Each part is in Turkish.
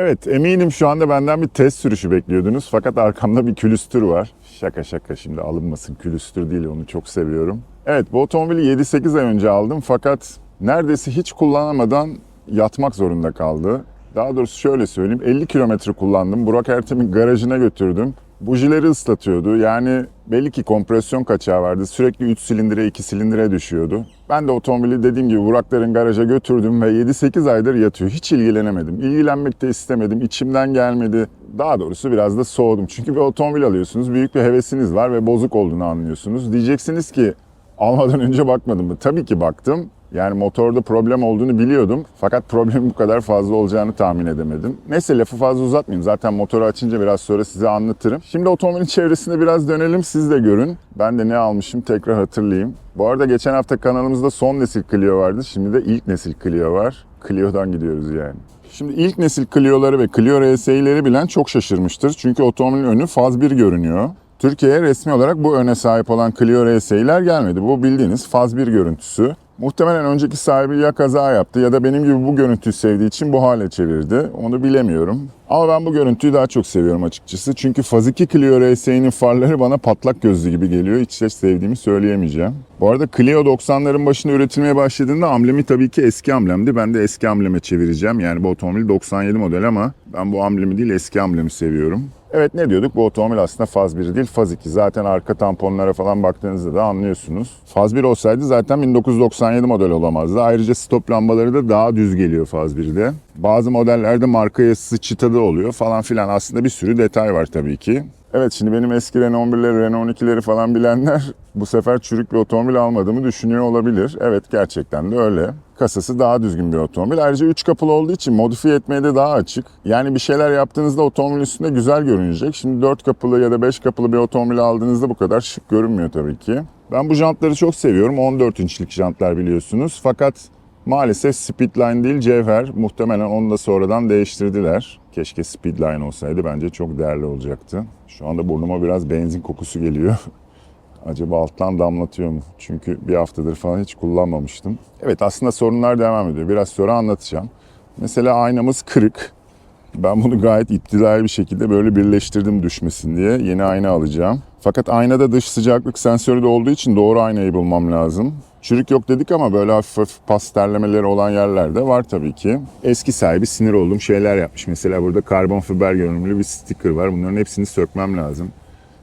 Evet eminim şu anda benden bir test sürüşü bekliyordunuz. Fakat arkamda bir külüstür var. Şaka şaka şimdi alınmasın külüstür değil onu çok seviyorum. Evet bu otomobili 7-8 ay önce aldım fakat neredeyse hiç kullanamadan yatmak zorunda kaldı. Daha doğrusu şöyle söyleyeyim 50 kilometre kullandım. Burak Ertem'in garajına götürdüm. Bujileri ıslatıyordu. Yani belli ki kompresyon kaçağı vardı. Sürekli 3 silindire 2 silindire düşüyordu. Ben de otomobili dediğim gibi Burakların garaja götürdüm ve 7-8 aydır yatıyor. Hiç ilgilenemedim. İlgilenmek de istemedim. İçimden gelmedi. Daha doğrusu biraz da soğudum. Çünkü bir otomobil alıyorsunuz. Büyük bir hevesiniz var ve bozuk olduğunu anlıyorsunuz. Diyeceksiniz ki almadan önce bakmadım mı? Tabii ki baktım. Yani motorda problem olduğunu biliyordum. Fakat problemin bu kadar fazla olacağını tahmin edemedim. Neyse lafı fazla uzatmayayım. Zaten motoru açınca biraz sonra size anlatırım. Şimdi otomobilin çevresinde biraz dönelim. Siz de görün. Ben de ne almışım tekrar hatırlayayım. Bu arada geçen hafta kanalımızda son nesil Clio vardı. Şimdi de ilk nesil Clio var. Clio'dan gidiyoruz yani. Şimdi ilk nesil Clio'ları ve Clio RSI'leri bilen çok şaşırmıştır. Çünkü otomobilin önü faz 1 görünüyor. Türkiye'ye resmi olarak bu öne sahip olan Clio RSI'ler gelmedi. Bu bildiğiniz faz 1 görüntüsü. Muhtemelen önceki sahibi ya kaza yaptı ya da benim gibi bu görüntüyü sevdiği için bu hale çevirdi. Onu bilemiyorum. Ama ben bu görüntüyü daha çok seviyorum açıkçası. Çünkü Faz 2 Clio RSI'nin farları bana patlak gözlü gibi geliyor. Hiç de sevdiğimi söyleyemeyeceğim. Bu arada Clio 90'ların başında üretilmeye başladığında amblemi tabii ki eski amblemdi. Ben de eski ambleme çevireceğim. Yani bu otomobil 97 model ama ben bu amblemi değil eski amblemi seviyorum. Evet ne diyorduk? Bu otomobil aslında faz 1 değil faz 2. Zaten arka tamponlara falan baktığınızda da anlıyorsunuz. Faz 1 olsaydı zaten 1997 model olamazdı. Ayrıca stop lambaları da daha düz geliyor faz 1'de. Bazı modellerde marka yazısı çıtada oluyor falan filan. Aslında bir sürü detay var tabii ki. Evet şimdi benim eski Renault 11'leri, Renault 12'leri falan bilenler bu sefer çürük bir otomobil almadığımı düşünüyor olabilir. Evet gerçekten de öyle. Kasası daha düzgün bir otomobil. Ayrıca 3 kapılı olduğu için modifiye etmeye de daha açık. Yani bir şeyler yaptığınızda otomobil üstünde güzel görünecek. Şimdi 4 kapılı ya da 5 kapılı bir otomobil aldığınızda bu kadar şık görünmüyor tabii ki. Ben bu jantları çok seviyorum. 14 inçlik jantlar biliyorsunuz. Fakat maalesef Speedline değil Cevher. Muhtemelen onu da sonradan değiştirdiler. Keşke Speedline olsaydı bence çok değerli olacaktı. Şu anda burnuma biraz benzin kokusu geliyor. Acaba alttan damlatıyor mu? Çünkü bir haftadır falan hiç kullanmamıştım. Evet aslında sorunlar devam ediyor. Biraz sonra anlatacağım. Mesela aynamız kırık. Ben bunu gayet iptidai bir şekilde böyle birleştirdim düşmesin diye. Yeni ayna alacağım. Fakat aynada dış sıcaklık sensörü de olduğu için doğru aynayı bulmam lazım. Çürük yok dedik ama böyle hafif hafif pastellemeleri olan yerler de var tabii ki. Eski sahibi sinir olduğum şeyler yapmış. Mesela burada karbon fiber görünümlü bir sticker var. Bunların hepsini sökmem lazım.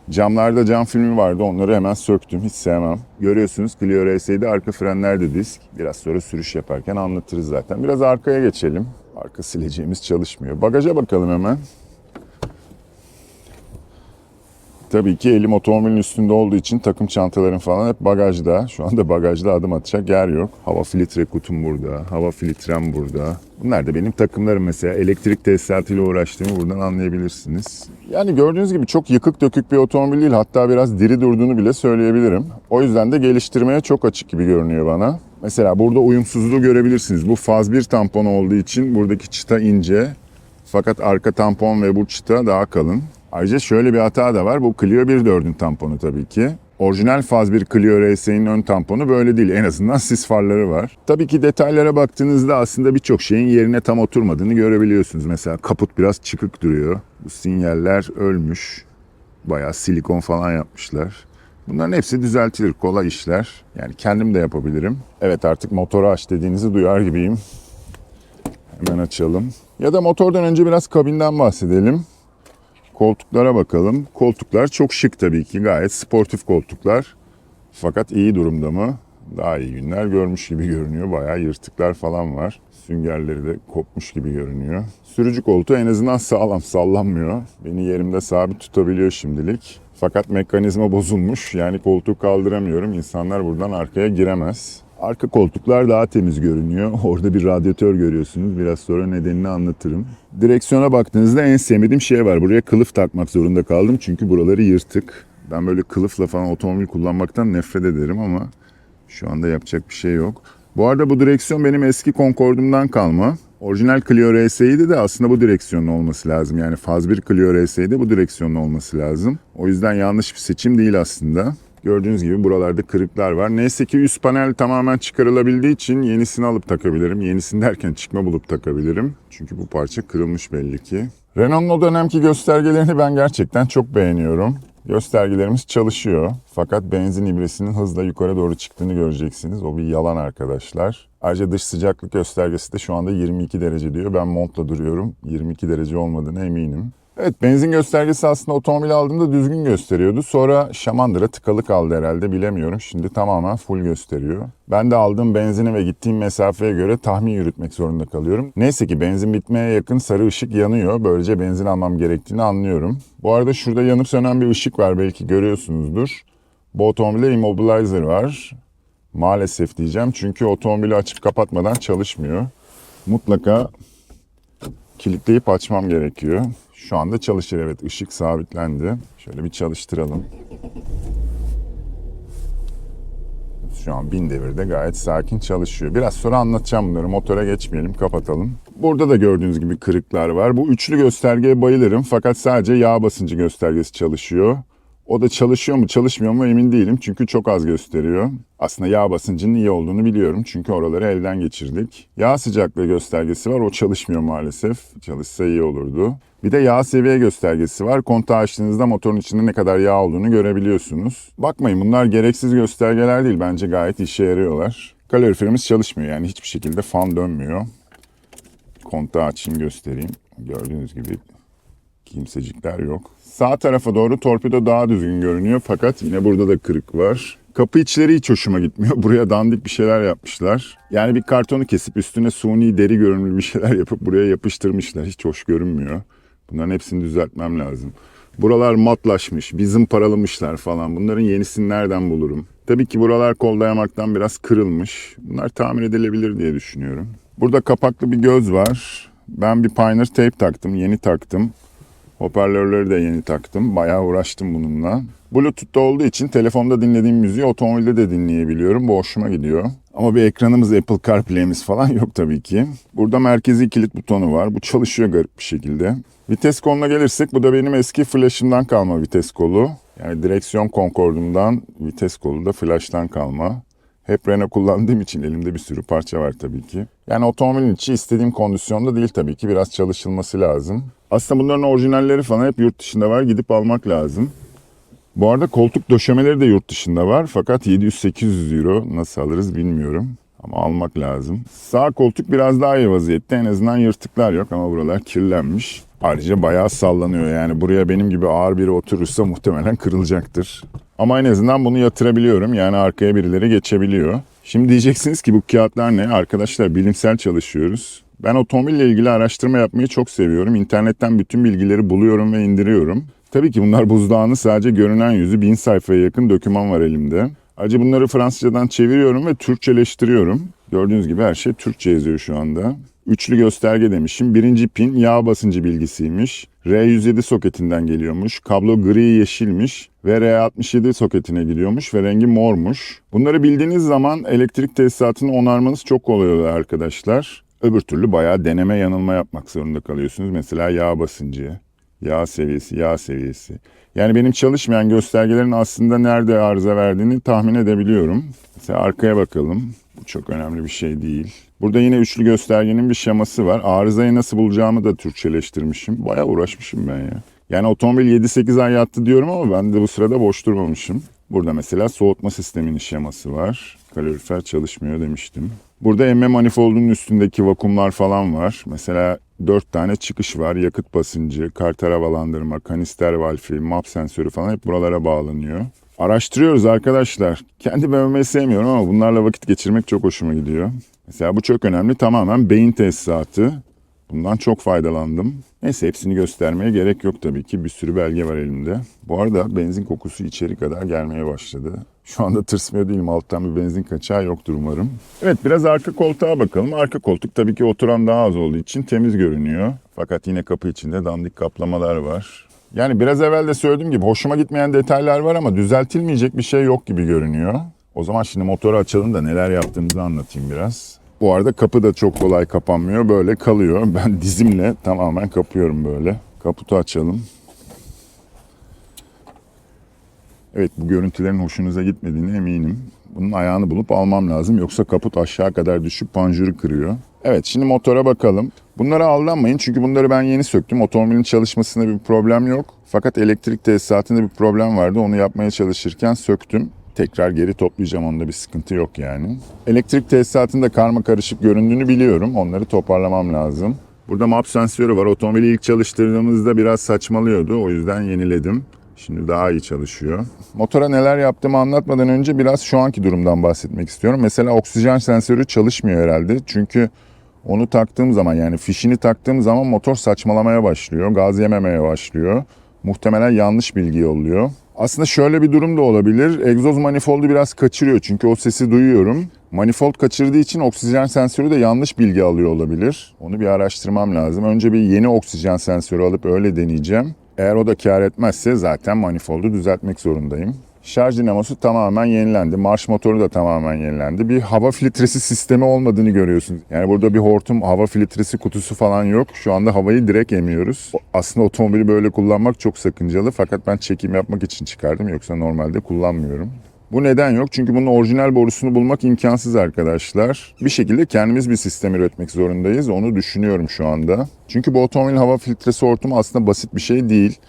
Camlarda cam filmi vardı onları hemen söktüm hiç sevmem. Görüyorsunuz Clio RS'de arka frenler de disk. Biraz sonra sürüş yaparken anlatırız zaten. Biraz arkaya geçelim. Arka sileceğimiz çalışmıyor. Bagaja bakalım hemen. Tabii ki elim otomobilin üstünde olduğu için takım çantalarım falan hep bagajda. Şu anda bagajda adım atacak yer yok. Hava filtre kutum burada, hava filtrem burada. Bunlar da benim takımlarım mesela. Elektrik tesisatıyla uğraştığımı buradan anlayabilirsiniz. Yani gördüğünüz gibi çok yıkık dökük bir otomobil değil. Hatta biraz diri durduğunu bile söyleyebilirim. O yüzden de geliştirmeye çok açık gibi görünüyor bana. Mesela burada uyumsuzluğu görebilirsiniz. Bu faz 1 tampon olduğu için buradaki çıta ince. Fakat arka tampon ve bu çıta daha kalın. Ayrıca şöyle bir hata da var. Bu Clio 1.4'ün tamponu tabii ki. Orijinal faz bir Clio RS'nin ön tamponu böyle değil. En azından sis farları var. Tabii ki detaylara baktığınızda aslında birçok şeyin yerine tam oturmadığını görebiliyorsunuz. Mesela kaput biraz çıkık duruyor. Bu sinyaller ölmüş. Bayağı silikon falan yapmışlar. Bunların hepsi düzeltilir. Kolay işler. Yani kendim de yapabilirim. Evet artık motoru aç dediğinizi duyar gibiyim. Hemen açalım. Ya da motordan önce biraz kabinden bahsedelim. Koltuklara bakalım. Koltuklar çok şık tabii ki. Gayet sportif koltuklar. Fakat iyi durumda mı? Daha iyi günler görmüş gibi görünüyor. Bayağı yırtıklar falan var. Süngerleri de kopmuş gibi görünüyor. Sürücü koltuğu en azından sağlam, sallanmıyor. Beni yerimde sabit tutabiliyor şimdilik. Fakat mekanizma bozulmuş. Yani koltuğu kaldıramıyorum. İnsanlar buradan arkaya giremez. Arka koltuklar daha temiz görünüyor. Orada bir radyatör görüyorsunuz. Biraz sonra nedenini anlatırım. Direksiyona baktığınızda en sevmediğim şey var. Buraya kılıf takmak zorunda kaldım. Çünkü buraları yırtık. Ben böyle kılıfla falan otomobil kullanmaktan nefret ederim ama şu anda yapacak bir şey yok. Bu arada bu direksiyon benim eski Concorde'umdan kalma. Orijinal Clio RS'ydi de aslında bu direksiyonun olması lazım. Yani faz bir Clio RS'ydi bu direksiyonun olması lazım. O yüzden yanlış bir seçim değil aslında. Gördüğünüz gibi buralarda kırıklar var. Neyse ki üst panel tamamen çıkarılabildiği için yenisini alıp takabilirim. Yenisini derken çıkma bulup takabilirim. Çünkü bu parça kırılmış belli ki. Renault'un o dönemki göstergelerini ben gerçekten çok beğeniyorum. Göstergelerimiz çalışıyor. Fakat benzin ibresinin hızla yukarı doğru çıktığını göreceksiniz. O bir yalan arkadaşlar. Ayrıca dış sıcaklık göstergesi de şu anda 22 derece diyor. Ben montla duruyorum. 22 derece olmadığına eminim. Evet benzin göstergesi aslında otomobil aldığımda düzgün gösteriyordu. Sonra Şamandıra tıkalı kaldı herhalde bilemiyorum. Şimdi tamamen full gösteriyor. Ben de aldığım benzine ve gittiğim mesafeye göre tahmin yürütmek zorunda kalıyorum. Neyse ki benzin bitmeye yakın sarı ışık yanıyor. Böylece benzin almam gerektiğini anlıyorum. Bu arada şurada yanıp sönen bir ışık var belki görüyorsunuzdur. Bu otomobilde immobilizer var. Maalesef diyeceğim çünkü otomobili açıp kapatmadan çalışmıyor. Mutlaka kilitleyip açmam gerekiyor. Şu anda çalışır evet ışık sabitlendi. Şöyle bir çalıştıralım. Şu an bin devirde gayet sakin çalışıyor. Biraz sonra anlatacağım bunları. Motora geçmeyelim, kapatalım. Burada da gördüğünüz gibi kırıklar var. Bu üçlü göstergeye bayılırım fakat sadece yağ basıncı göstergesi çalışıyor. O da çalışıyor mu çalışmıyor mu emin değilim çünkü çok az gösteriyor. Aslında yağ basıncının iyi olduğunu biliyorum çünkü oraları elden geçirdik. Yağ sıcaklığı göstergesi var o çalışmıyor maalesef. Çalışsa iyi olurdu. Bir de yağ seviye göstergesi var. Kontağı açtığınızda motorun içinde ne kadar yağ olduğunu görebiliyorsunuz. Bakmayın bunlar gereksiz göstergeler değil bence gayet işe yarıyorlar. Kaloriferimiz çalışmıyor yani hiçbir şekilde fan dönmüyor. Kontağı açayım göstereyim. Gördüğünüz gibi kimsecikler yok. Sağ tarafa doğru torpido daha düzgün görünüyor fakat yine burada da kırık var. Kapı içleri hiç hoşuma gitmiyor. Buraya dandik bir şeyler yapmışlar. Yani bir kartonu kesip üstüne suni deri görünümlü bir şeyler yapıp buraya yapıştırmışlar. Hiç hoş görünmüyor. Bunların hepsini düzeltmem lazım. Buralar matlaşmış, bir zımparalamışlar falan. Bunların yenisini nereden bulurum? Tabii ki buralar kol dayamaktan biraz kırılmış. Bunlar tamir edilebilir diye düşünüyorum. Burada kapaklı bir göz var. Ben bir Pioneer tape taktım, yeni taktım. Hoparlörleri de yeni taktım. Bayağı uğraştım bununla. Bluetooth'ta olduğu için telefonda dinlediğim müziği otomobilde de dinleyebiliyorum. Bu hoşuma gidiyor. Ama bir ekranımız Apple CarPlay'imiz falan yok tabii ki. Burada merkezi kilit butonu var. Bu çalışıyor garip bir şekilde. Vites koluna gelirsek bu da benim eski flash'ımdan kalma vites kolu. Yani direksiyon konkordumdan vites kolu da flash'tan kalma. Hep Renault kullandığım için elimde bir sürü parça var tabii ki. Yani otomobilin içi istediğim kondisyonda değil tabii ki. Biraz çalışılması lazım. Aslında bunların orijinalleri falan hep yurt dışında var. Gidip almak lazım. Bu arada koltuk döşemeleri de yurt dışında var. Fakat 700-800 euro nasıl alırız bilmiyorum. Ama almak lazım. Sağ koltuk biraz daha iyi vaziyette. En azından yırtıklar yok ama buralar kirlenmiş. Ayrıca bayağı sallanıyor yani. Buraya benim gibi ağır biri oturursa muhtemelen kırılacaktır. Ama en azından bunu yatırabiliyorum. Yani arkaya birileri geçebiliyor. Şimdi diyeceksiniz ki bu kağıtlar ne? Arkadaşlar bilimsel çalışıyoruz. Ben otomobille ilgili araştırma yapmayı çok seviyorum. İnternetten bütün bilgileri buluyorum ve indiriyorum. Tabii ki bunlar buzdağının sadece görünen yüzü bin sayfaya yakın doküman var elimde. Ayrıca bunları Fransızcadan çeviriyorum ve Türkçeleştiriyorum. Gördüğünüz gibi her şey Türkçe yazıyor şu anda. Üçlü gösterge demişim. Birinci pin yağ basıncı bilgisiymiş. R107 soketinden geliyormuş. Kablo gri yeşilmiş ve R67 soketine gidiyormuş ve rengi mormuş. Bunları bildiğiniz zaman elektrik tesisatını onarmanız çok kolay oluyor arkadaşlar. Öbür türlü bayağı deneme yanılma yapmak zorunda kalıyorsunuz. Mesela yağ basıncı, yağ seviyesi, yağ seviyesi. Yani benim çalışmayan göstergelerin aslında nerede arıza verdiğini tahmin edebiliyorum. Mesela arkaya bakalım. Bu çok önemli bir şey değil. Burada yine üçlü göstergenin bir şeması var. Arızayı nasıl bulacağımı da Türkçeleştirmişim. Bayağı uğraşmışım ben ya. Yani otomobil 7-8 ay yattı diyorum ama ben de bu sırada boş durmamışım. Burada mesela soğutma sisteminin şeması var. Kalorifer çalışmıyor demiştim. Burada emme manifoldunun üstündeki vakumlar falan var. Mesela 4 tane çıkış var. Yakıt basıncı, karter havalandırma, kanister valfi, map sensörü falan hep buralara bağlanıyor. Araştırıyoruz arkadaşlar. Kendi BMW'yi sevmiyorum ama bunlarla vakit geçirmek çok hoşuma gidiyor. Mesela bu çok önemli. Tamamen beyin tesisatı. Bundan çok faydalandım. Neyse hepsini göstermeye gerek yok tabii ki. Bir sürü belge var elimde. Bu arada benzin kokusu içeri kadar gelmeye başladı. Şu anda tırsmıyor değilim. Alttan bir benzin kaçağı yoktur umarım. Evet biraz arka koltuğa bakalım. Arka koltuk tabii ki oturan daha az olduğu için temiz görünüyor. Fakat yine kapı içinde dandik kaplamalar var. Yani biraz evvel de söylediğim gibi hoşuma gitmeyen detaylar var ama düzeltilmeyecek bir şey yok gibi görünüyor. O zaman şimdi motoru açalım da neler yaptığımızı anlatayım biraz. Bu arada kapı da çok kolay kapanmıyor. Böyle kalıyor. Ben dizimle tamamen kapıyorum böyle. Kaputu açalım. Evet bu görüntülerin hoşunuza gitmediğine eminim. Bunun ayağını bulup almam lazım. Yoksa kaput aşağı kadar düşüp panjuru kırıyor. Evet şimdi motora bakalım. Bunlara aldanmayın çünkü bunları ben yeni söktüm. Otomobilin çalışmasında bir problem yok. Fakat elektrik tesisatında bir problem vardı. Onu yapmaya çalışırken söktüm. Tekrar geri toplayacağım. Onda bir sıkıntı yok yani. Elektrik tesisatında karma karışık göründüğünü biliyorum. Onları toparlamam lazım. Burada map sensörü var. Otomobili ilk çalıştırdığımızda biraz saçmalıyordu. O yüzden yeniledim. Şimdi daha iyi çalışıyor. Motora neler yaptığımı anlatmadan önce biraz şu anki durumdan bahsetmek istiyorum. Mesela oksijen sensörü çalışmıyor herhalde. Çünkü onu taktığım zaman yani fişini taktığım zaman motor saçmalamaya başlıyor. Gaz yememeye başlıyor. Muhtemelen yanlış bilgi yolluyor. Aslında şöyle bir durum da olabilir. Egzoz manifoldu biraz kaçırıyor çünkü o sesi duyuyorum. Manifold kaçırdığı için oksijen sensörü de yanlış bilgi alıyor olabilir. Onu bir araştırmam lazım. Önce bir yeni oksijen sensörü alıp öyle deneyeceğim. Eğer o da kar etmezse zaten manifoldu düzeltmek zorundayım. Şarj dinamosu tamamen yenilendi. Marş motoru da tamamen yenilendi. Bir hava filtresi sistemi olmadığını görüyorsunuz. Yani burada bir hortum hava filtresi kutusu falan yok. Şu anda havayı direkt emiyoruz. Aslında otomobili böyle kullanmak çok sakıncalı. Fakat ben çekim yapmak için çıkardım. Yoksa normalde kullanmıyorum. Bu neden yok? Çünkü bunun orijinal borusunu bulmak imkansız arkadaşlar. Bir şekilde kendimiz bir sistem üretmek zorundayız. Onu düşünüyorum şu anda. Çünkü bu otomobilin hava filtresi hortumu aslında basit bir şey değil.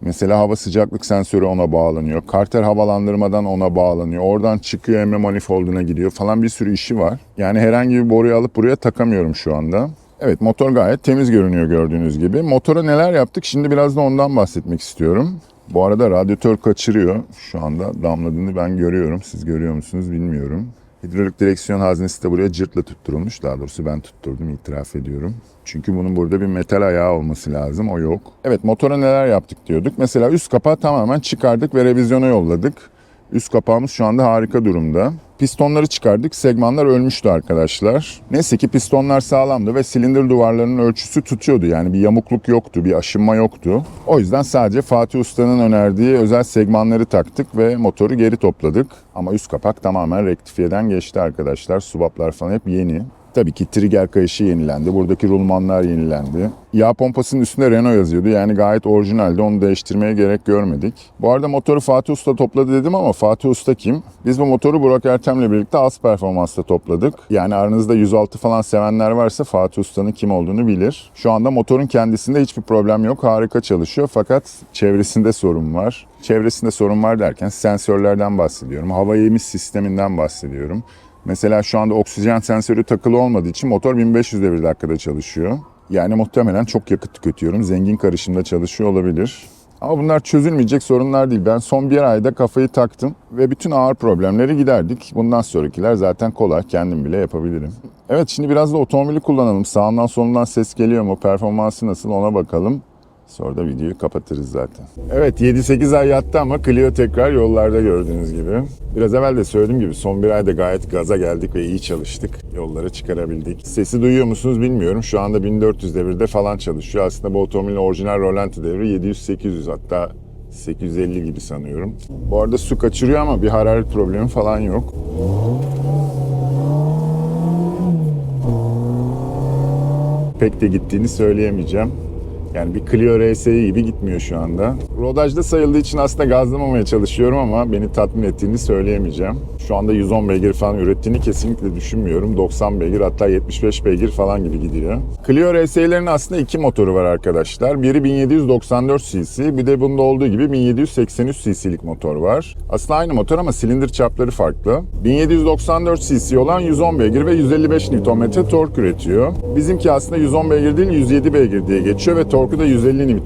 Mesela hava sıcaklık sensörü ona bağlanıyor. Karter havalandırmadan ona bağlanıyor. Oradan çıkıyor emme manifolduna gidiyor falan bir sürü işi var. Yani herhangi bir boruyu alıp buraya takamıyorum şu anda. Evet motor gayet temiz görünüyor gördüğünüz gibi. Motora neler yaptık şimdi biraz da ondan bahsetmek istiyorum. Bu arada radyatör kaçırıyor. Şu anda damladığını ben görüyorum. Siz görüyor musunuz bilmiyorum. Hidrolik direksiyon haznesi de buraya cırtla tutturulmuş. Daha doğrusu ben tutturdum itiraf ediyorum. Çünkü bunun burada bir metal ayağı olması lazım. O yok. Evet motora neler yaptık diyorduk. Mesela üst kapağı tamamen çıkardık ve revizyona yolladık. Üst kapağımız şu anda harika durumda. Pistonları çıkardık. Segmanlar ölmüştü arkadaşlar. Neyse ki pistonlar sağlamdı ve silindir duvarlarının ölçüsü tutuyordu. Yani bir yamukluk yoktu, bir aşınma yoktu. O yüzden sadece Fatih Usta'nın önerdiği özel segmanları taktık ve motoru geri topladık. Ama üst kapak tamamen rektifiyeden geçti arkadaşlar. Subaplar falan hep yeni. Tabii ki trigger kayışı yenilendi. Buradaki rulmanlar yenilendi. Yağ pompasının üstünde Renault yazıyordu. Yani gayet orijinaldi. Onu değiştirmeye gerek görmedik. Bu arada motoru Fatih Usta topladı dedim ama Fatih Usta kim? Biz bu motoru Burak Ertem'le birlikte az performansta topladık. Yani aranızda 106 falan sevenler varsa Fatih Usta'nın kim olduğunu bilir. Şu anda motorun kendisinde hiçbir problem yok. Harika çalışıyor fakat çevresinde sorun var. Çevresinde sorun var derken sensörlerden bahsediyorum. Hava emiş sisteminden bahsediyorum. Mesela şu anda oksijen sensörü takılı olmadığı için motor 1500 devir dakikada çalışıyor. Yani muhtemelen çok yakıt tüketiyorum. Zengin karışımda çalışıyor olabilir. Ama bunlar çözülmeyecek sorunlar değil. Ben son bir ayda kafayı taktım ve bütün ağır problemleri giderdik. Bundan sonrakiler zaten kolay. Kendim bile yapabilirim. Evet şimdi biraz da otomobili kullanalım. Sağından solundan ses geliyor mu? Performansı nasıl ona bakalım. Sonra da videoyu kapatırız zaten. Evet 7-8 ay yattı ama Clio tekrar yollarda gördüğünüz gibi. Biraz evvel de söylediğim gibi son bir ayda gayet gaza geldik ve iyi çalıştık. Yollara çıkarabildik. Sesi duyuyor musunuz bilmiyorum. Şu anda 1400 devirde falan çalışıyor. Aslında bu otomobilin orijinal rolanti devri 700-800 hatta 850 gibi sanıyorum. Bu arada su kaçırıyor ama bir hararet problemi falan yok. Pek de gittiğini söyleyemeyeceğim. Yani bir Clio RSI gibi gitmiyor şu anda. Rodajda sayıldığı için aslında gazlamamaya çalışıyorum ama beni tatmin ettiğini söyleyemeyeceğim. Şu anda 110 beygir falan ürettiğini kesinlikle düşünmüyorum. 90 beygir hatta 75 beygir falan gibi gidiyor. Clio RSI'lerin aslında iki motoru var arkadaşlar. Biri 1794 cc, bir de bunda olduğu gibi 1783 cc'lik motor var. Aslında aynı motor ama silindir çapları farklı. 1794 cc olan 110 beygir ve 155 Nm tork üretiyor. Bizimki aslında 110 beygir değil 107 beygir diye geçiyor ve torku da 150 Nm.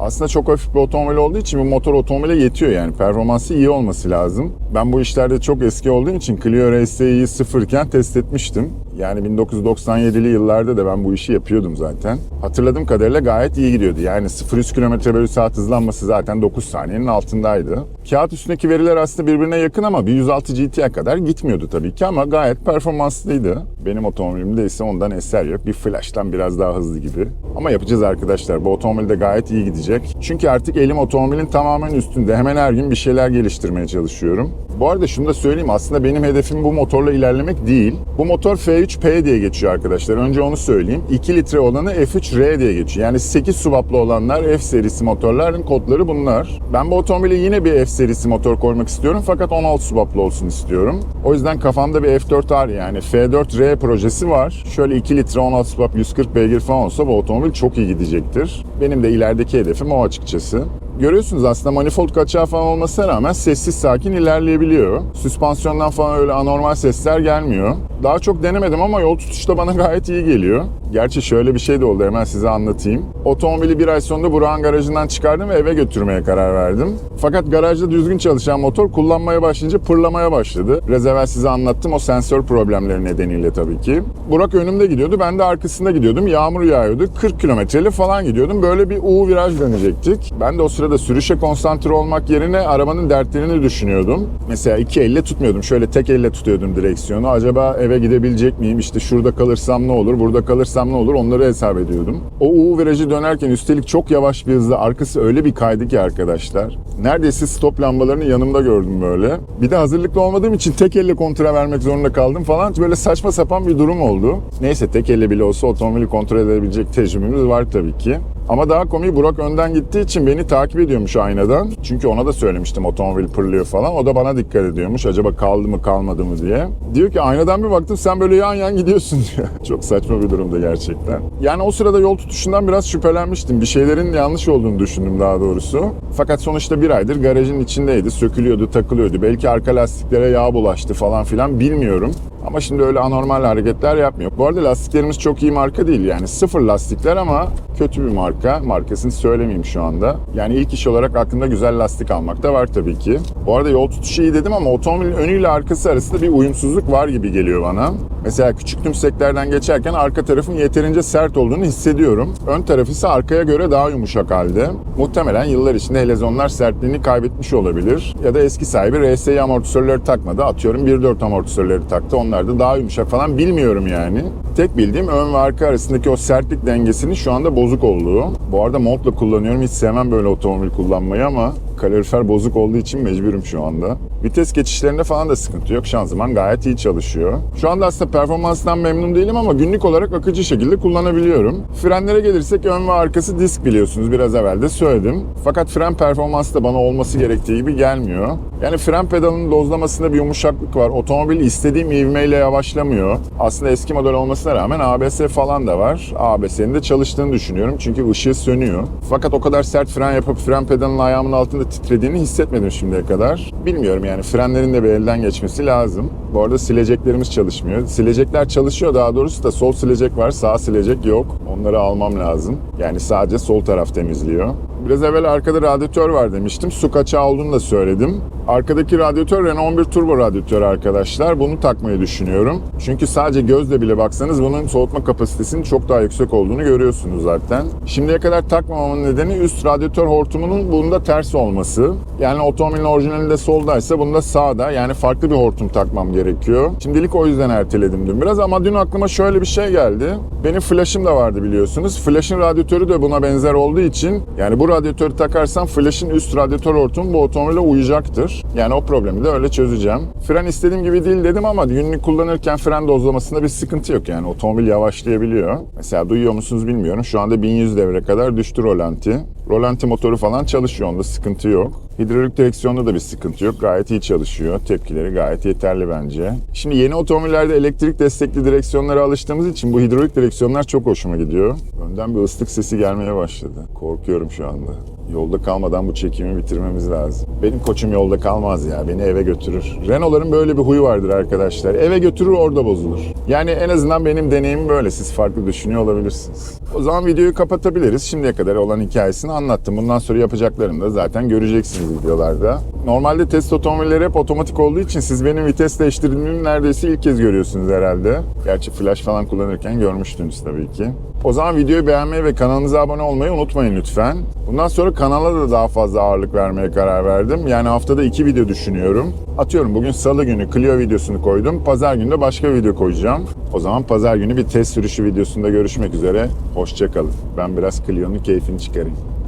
Aslında çok hafif bir otomobil olduğu için bu motor otomobile yetiyor yani. Performansı iyi olması lazım. Ben bu işlerde çok eski olduğum için Clio RSI'yi sıfırken test etmiştim. Yani 1997'li yıllarda da ben bu işi yapıyordum zaten. Hatırladığım kadarıyla gayet iyi gidiyordu. Yani 0-100 km bölü saat hızlanması zaten 9 saniyenin altındaydı. Kağıt üstündeki veriler aslında birbirine yakın ama bir 106 GT'ye kadar gitmiyordu tabii ki ama gayet performanslıydı. Benim otomobilimde ise ondan eser yok. Bir flash'tan biraz daha hızlı gibi. Ama yapacağız arkadaşlar. Bu otomobil de gayet iyi gidecek. Çünkü artık elim otomobilin tamamen üstünde. Hemen her gün bir şeyler geliştirmeye çalışıyorum. Bu arada şunu da söyleyeyim aslında benim hedefim bu motorla ilerlemek değil. Bu motor F3P diye geçiyor arkadaşlar. Önce onu söyleyeyim. 2 litre olanı F3R diye geçiyor. Yani 8 subaplı olanlar F serisi motorların kodları bunlar. Ben bu otomobile yine bir F serisi motor koymak istiyorum fakat 16 subaplı olsun istiyorum. O yüzden kafamda bir F4R yani F4R projesi var. Şöyle 2 litre 16 subap 140 beygir falan olsa bu otomobil çok iyi gidecektir. Benim de ilerideki hedefim o açıkçası. Görüyorsunuz aslında manifold kaçağı falan olmasına rağmen sessiz sakin ilerleyebiliyor. Süspansiyondan falan öyle anormal sesler gelmiyor. Daha çok denemedim ama yol tutuşta bana gayet iyi geliyor. Gerçi şöyle bir şey de oldu hemen size anlatayım. Otomobili bir ay sonunda Burak'ın garajından çıkardım ve eve götürmeye karar verdim. Fakat garajda düzgün çalışan motor kullanmaya başlayınca pırlamaya başladı. Biraz evvel size anlattım o sensör problemleri nedeniyle tabii ki. Burak önümde gidiyordu ben de arkasında gidiyordum. Yağmur yağıyordu. 40 kilometreli falan gidiyordum. Böyle bir U viraj dönecektik. Ben de o sırada sürüşe konsantre olmak yerine arabanın dertlerini düşünüyordum. Mesela iki elle tutmuyordum. Şöyle tek elle tutuyordum direksiyonu. Acaba eve gidebilecek miyim? İşte şurada kalırsam ne olur? Burada kalırsam ne olur? Onları hesap ediyordum. O U virajı dönerken üstelik çok yavaş bir hızla arkası öyle bir kaydı ki arkadaşlar. Neredeyse stop lambalarını yanımda gördüm böyle. Bir de hazırlıklı olmadığım için tek elle kontra vermek zorunda kaldım falan. Böyle saçma sapan bir durum oldu. Neyse tek elle bile olsa otomobili kontrol edebilecek tecrübemiz var tabii ki. Ama daha komiği Burak önden gittiği için beni takip ediyormuş aynadan. Çünkü ona da söylemiştim otomobil pırlıyor falan. O da bana dikkat ediyormuş. Acaba kaldı mı kalmadı mı diye. Diyor ki aynadan bir baktım sen böyle yan yan gidiyorsun diyor. Çok saçma bir durumda gerçekten. Yani o sırada yol tutuşundan biraz şüphelenmiştim. Bir şeylerin yanlış olduğunu düşündüm daha doğrusu. Fakat sonuçta bir aydır garajın içindeydi. Sökülüyordu, takılıyordu. Belki arka lastiklere yağ bulaştı falan filan bilmiyorum. Ama şimdi öyle anormal hareketler yapmıyor. Bu arada lastiklerimiz çok iyi marka değil yani sıfır lastikler ama kötü bir marka. Markasını söylemeyeyim şu anda. Yani ilk iş olarak aklımda güzel lastik almak da var tabii ki. Bu arada yol tutuşu iyi dedim ama otomobilin önüyle arkası arasında bir uyumsuzluk var gibi geliyor bana. Mesela küçük tümseklerden geçerken arka tarafın yeterince sert olduğunu hissediyorum. Ön tarafı ise arkaya göre daha yumuşak halde. Muhtemelen yıllar içinde helezonlar sertliğini kaybetmiş olabilir. Ya da eski sahibi RSI amortisörleri takmadı. Atıyorum 1.4 amortisörleri taktı. Onlar da daha yumuşak falan bilmiyorum yani. Tek bildiğim ön ve arka arasındaki o sertlik dengesinin şu anda bozuk olduğu. Bu arada montla kullanıyorum. Hiç sevmem böyle otomobil kullanmayı ama kalorifer bozuk olduğu için mecburum şu anda. Vites geçişlerinde falan da sıkıntı yok. Şanzıman gayet iyi çalışıyor. Şu anda aslında performansından memnun değilim ama günlük olarak akıcı şekilde kullanabiliyorum. Frenlere gelirsek ön ve arkası disk biliyorsunuz. Biraz evvel de söyledim. Fakat fren performansı da bana olması gerektiği gibi gelmiyor. Yani fren pedalının dozlamasında bir yumuşaklık var. Otomobil istediğim ivmeyle yavaşlamıyor. Aslında eski model olmasına rağmen ABS falan da var. ABS'nin de çalıştığını düşünüyorum çünkü ışığı sönüyor. Fakat o kadar sert fren yapıp fren pedalının ayağımın altında titrediğini hissetmedim şimdiye kadar. Bilmiyorum yani frenlerin de bir elden geçmesi lazım. Bu arada sileceklerimiz çalışmıyor. Silecekler çalışıyor daha doğrusu da sol silecek var, sağ silecek yok. Onları almam lazım. Yani sadece sol taraf temizliyor. Biraz evvel arkada radyatör var demiştim. Su kaçağı olduğunu da söyledim. Arkadaki radyatör Renault 11 turbo radyatör arkadaşlar. Bunu takmayı düşünüyorum. Çünkü sadece gözle bile baksanız bunun soğutma kapasitesinin çok daha yüksek olduğunu görüyorsunuz zaten. Şimdiye kadar takmamamın nedeni üst radyatör hortumunun bunda ters olması. Yani otomobilin orijinalinde soldaysa bunda sağda. Yani farklı bir hortum takmam gerekiyor. Şimdilik o yüzden erteledim dün biraz ama dün aklıma şöyle bir şey geldi. Benim flash'ım da vardı biliyorsunuz. Flash'ın radyatörü de buna benzer olduğu için yani bu radyatörü takarsam flash'ın üst radyatör hortumu bu otomobile uyacaktır. Yani o problemi de öyle çözeceğim. Fren istediğim gibi değil dedim ama günlük kullanırken fren dozlamasında bir sıkıntı yok yani. Otomobil yavaşlayabiliyor. Mesela duyuyor musunuz bilmiyorum. Şu anda 1100 devre kadar düştü rolanti. Rolanti motoru falan çalışıyor onda sıkıntı yok. Hidrolik direksiyonda da bir sıkıntı yok. Gayet iyi çalışıyor. Tepkileri gayet yeterli bence. Şimdi yeni otomobillerde elektrik destekli direksiyonlara alıştığımız için bu hidrolik direksiyonlar çok hoşuma gidiyor. Önden bir ıslık sesi gelmeye başladı. Korkuyorum şu anda. Yolda kalmadan bu çekimi bitirmemiz lazım. Benim koçum yolda kalmaz ya. Beni eve götürür. Renault'ların böyle bir huyu vardır arkadaşlar. Eve götürür orada bozulur. Yani en azından benim deneyimim böyle. Siz farklı düşünüyor olabilirsiniz. O zaman videoyu kapatabiliriz. Şimdiye kadar olan hikayesini anlattım. Bundan sonra yapacaklarını da zaten göreceksiniz videolarda. Normalde test otomobilleri hep otomatik olduğu için siz benim vites değiştirdiğimi neredeyse ilk kez görüyorsunuz herhalde. Gerçi flash falan kullanırken görmüştünüz tabii ki. O zaman videoyu beğenmeyi ve kanalımıza abone olmayı unutmayın lütfen. Bundan sonra kanala da daha fazla ağırlık vermeye karar verdim. Yani haftada iki video düşünüyorum. Atıyorum bugün salı günü Clio videosunu koydum. Pazar günü de başka video koyacağım. O zaman pazar günü bir test sürüşü videosunda görüşmek üzere. Hoşçakalın. Ben biraz Clio'nun keyfini çıkarayım.